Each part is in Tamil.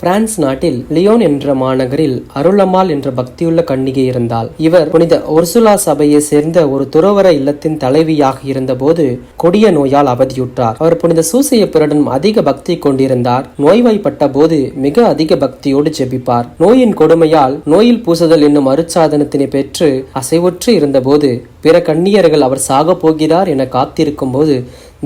பிரான்ஸ் நாட்டில் லியோன் என்ற மாநகரில் அருளம்மாள் என்ற பக்தியுள்ள கன்னிகை இருந்தால் இவர் புனித ஒர்சுலா சபையை சேர்ந்த ஒரு துறவர இல்லத்தின் தலைவியாக இருந்தபோது கொடிய நோயால் அவதியுற்றார். அவர் புனித சூசையப்பரிடம் அதிக பக்தி கொண்டிருந்தார். நோய்வாய்ப்பட்ட போது மிக அதிக பக்தியோடு ஜெபிப்பார். நோயின் கொடுமையால் நோயில் பூசுதல் என்னும் அருட்சாதனத்தினை பெற்று அசைவுற்று இருந்தபோது பிற கன்னியர்கள் அவர் சாகப் போகிறார் என காத்திருக்கும் போது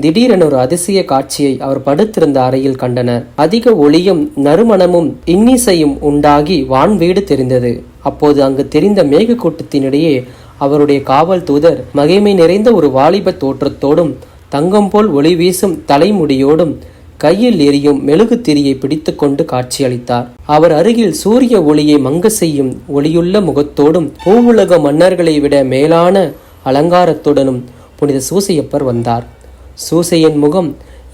திடீரென ஒரு அதிசய காட்சியை அவர் படுத்திருந்த அறையில் கண்டனர். அதிக ஒளியும் நறுமணமும் இன்னிசையும் உண்டாகி வான்வீடு தெரிந்தது. அப்போது அங்கு தெரிந்த மேகக்கூட்டத்தினிடையே அவருடைய காவல் தூதர் மகிமை நிறைந்த ஒரு வாலிப தோற்றத்தோடும் தங்கம் போல் ஒளி வீசும் தலைமுடியோடும் கையில் எரியும் மெழுகு திரியை பிடித்துக்கொண்டு காட்சியளித்தார். அவர் அருகில் சூரிய ஒளியை மங்க செய்யும் ஒளியுள்ள முகத்தோடும் பூவுலக மன்னர்களை விட மேலான அலங்காரத்துடனும் புனித சூசையப்பர் வந்தார். சூசையின் முகம்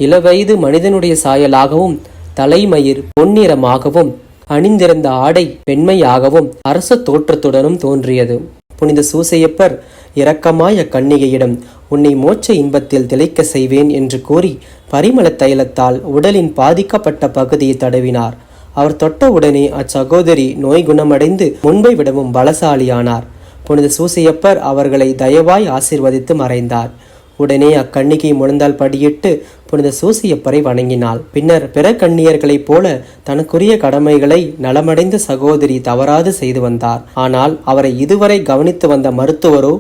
இளவயது மனிதனுடைய சாயலாகவும் தலைமயிர் பொன்னிறமாகவும் அணிந்திருந்த ஆடை வெண்மையாகவும் அரச தோற்றத்துடனும் தோன்றியது. புனித சூசையப்பர் இரக்கமாய் அக்கன்னிகையிடம் உன்னை மோட்ச இன்பத்தில் திளைக்க செய்வேன் என்று கூறி பரிமள தைலத்தால் உடலின் பாதிக்கப்பட்ட பகுதியை தடவினார். அவர் தொட்ட உடனே அச்சகோதரி நோய் குணமடைந்து முன்பை விடவும் பலசாலியானார். புனித சூசியப்பர் அவர்களை தயவாய் ஆசிர்வதித்து மறைந்தார். உடனே அக்கண்ணிகை முழந்தால் படியிட்டு புனித சூசியப்பரை வணங்கினாள். பின்னர் பிற கண்ணியர்களைப் போல தனக்குரிய கடமைகளை நலமடைந்த சகோதரி தவறாது செய்து வந்தார். ஆனால் அவரை இதுவரை கவனித்து வந்த மருத்துவரோ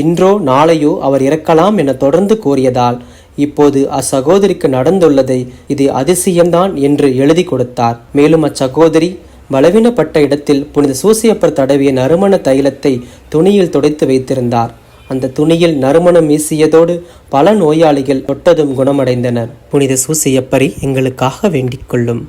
இன்றோ நாளையோ அவர் இறக்கலாம் என தொடர்ந்து கூறியதால் இப்போது அச்சகோதரிக்கு நடந்துள்ளதை இது அதிசயம்தான் என்று எழுதி கொடுத்தார். மேலும் அச்சகோதரி பலவீனப்பட்ட இடத்தில் புனித சூசியப்பர் தடவிய நறுமண தைலத்தை துணியில் துடைத்து வைத்திருந்தார். அந்த துணியில் நறுமணம் வீசியதோடு பல நோயாளிகள் தொட்டதும் குணமடைந்தனர். புனித சூசியப்பரை எங்களுக்காக வேண்டிக் கொள்ளும்.